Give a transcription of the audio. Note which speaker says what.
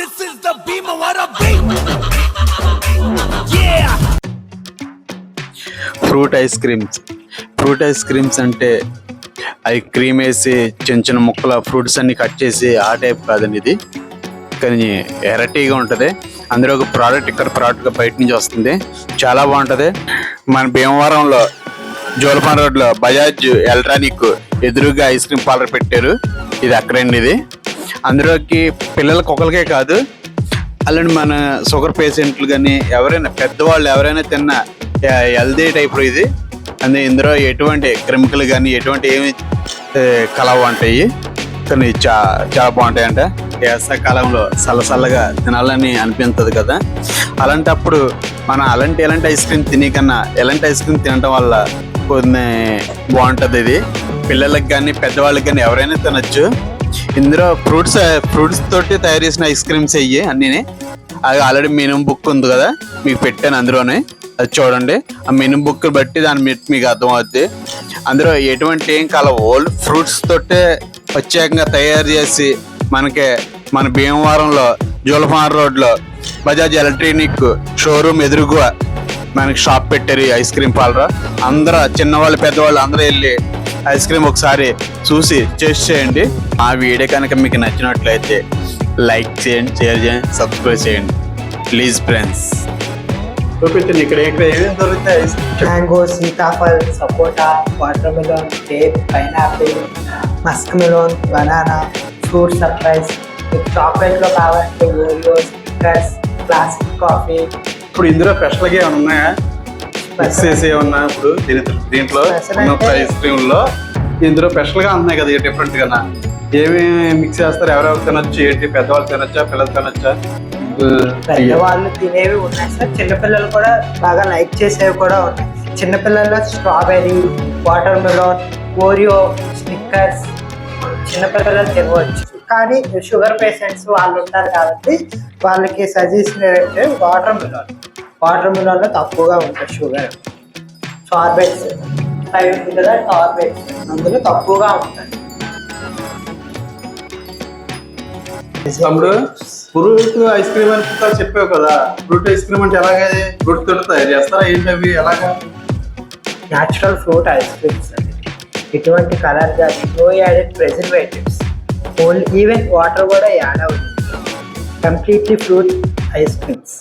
Speaker 1: This is the beam of what a beam. Yeah. Fruit ice creams fruit ice creams అంటే అవి cream వేసి చిన్న చిన్న ముక్కల ఫ్రూట్స్ అన్ని కట్ చేసి ఆ టైప్ కాదండి ఇది. కానీ ఎరటీగా ఉంటుంది. అందులో ఒక ప్రోడక్ట్ ఇక్కడ ప్రోడక్ట్గా బయట నుంచి వస్తుంది. చాలా బాగుంటుంది. మన భీమవరంలో జోలపాన్ రోడ్లో బజాజ్ ఎలక్ట్రానిక్ ఎదురుగా ఐస్ క్రీమ్ పార్లర్ పెట్టారు. ఇది అక్కడండి ఇది. అందులోకి పిల్లలకి ఒకరికే కాదు అలాంటి మన షుగర్ పేషెంట్లు కానీ ఎవరైనా పెద్దవాళ్ళు ఎవరైనా తిన్న హెల్దీ టైప్ ఇది. అంటే ఇందులో ఎటువంటి కెమికల్ కానీ ఎటువంటి ఏమి ఏ, కలవ ఉంటాయి? కానీ చా చాలా బాగుంటాయంట. వేసవకాలంలో చల్లచల్లగా తినాలని అనిపించదు కదా. అలాంటప్పుడు మనం అలాంటి ఎలాంటి ఐస్ క్రీమ్ తినే కన్నా ఎలాంటి ఐస్ క్రీమ్ తినడం వల్ల కొన్ని బాగుంటుంది ఇది. పిల్లలకి కానీ పెద్దవాళ్ళకి కానీ ఎవరైనా తినొచ్చు. ఇందులో ఫ్రూట్స్ ఫ్రూట్స్ తోటి తయారు చేసిన ఐస్ క్రీమ్స్ అయ్యి అన్నీ అది ఆల్రెడీ మినిమం బుక్ ఉంది కదా మీకు పెట్టాను అందులోనే. అది చూడండి. ఆ మినిమం బుక్ బట్టి దాని మీద మీకు అర్థమవుద్ది. అందులో ఎటువంటి ఏం కాల ఓల్డ్ ఫ్రూట్స్ తోటే ప్రత్యేకంగా తయారు చేసి మనకి మన భీమవరంలో జూలఫాన్ రోడ్లో బజాజ్ ఎలక్ట్రానిక్ షోరూమ్ ఎదురుగా మనకి షాప్ పెట్టారు ఈ ఐస్ క్రీమ్ పార్లర్. అందరూ చిన్నవాళ్ళు పెద్దవాళ్ళు అందరూ వెళ్ళి ఐస్ క్రీమ్ ఒకసారి చూసి టేస్ట్ చేయండి. ఆ వీడియో కనుక మీకు నచ్చినట్లయితే లైక్ చేయండి షేర్ చేయండి సబ్స్క్రైబ్ చేయండి. Please friends. చూపించండి ఇక్కడ ఇక్కడ ఏమేమి దొరుకుతాయి?
Speaker 2: మ్యాంగో సీతాఫల్ సపోటా watermelon tape pineapple muskmelon banana fruit surprise చాక్లెట్లో కావాలంటే ఓరియో స్టిక్కర్స్ క్లాసిక్ కాఫీ.
Speaker 1: ఇప్పుడు ఇందులో స్పెషల్గా ఏమైనా ఉన్నాయా? చేసి ఏమన్నా ఇప్పుడు దీంట్లో ఉన్న ఐస్ క్రీమ్లో ఇందులో స్పెషల్గా ఉన్నాయి కదా డిఫరెంట్గా ఏమి మిక్స్ చేస్తారు? ఎవరెవరు తినొచ్చు? ఏంటి? పెద్దవాళ్ళు తినొచ్చా? పిల్లలు తినొచ్చా?
Speaker 2: పెద్దవాళ్ళు తినేవి ఉన్నాయి సార్. చిన్నపిల్లలు కూడా బాగా లైక్ చేసేవి కూడా ఉన్నాయి. చిన్నపిల్లల్లో strawberry watermelon Oreo stickers చిన్నపిల్లలు తినవచ్చు. కానీ షుగర్ పేషెంట్స్ వాళ్ళు ఉంటారు కాబట్టి వాళ్ళకి సజెషన్ ఏంటంటే వాటర్ మిలన్ వాటర్ మిలన్లో తక్కువగా ఉంటుంది షుగర్. సార్బెట్స్ అవి ఉంది కదా సార్బెట్స్ అందులో తక్కువగా ఉంటుంది
Speaker 1: తమ్ముడు ఫ్రూట్ ఐస్ క్రీమ్ అని చెప్పావు కదా ఫ్రూట్ ఐస్ క్రీమ్ అంటే ఎలాగే ఫ్రూట్ తోటి తయారు చేస్తారా ఏంటి అవి? ఎలాగా?
Speaker 2: న్యాచురల్ ఫ్రూట్ ఐస్ క్రీమ్స్ అండి. ఎటువంటి కలర్ కానీ no added preservatives only even water కూడా యాడ్ అవుతుంది. Completely fruit ice creams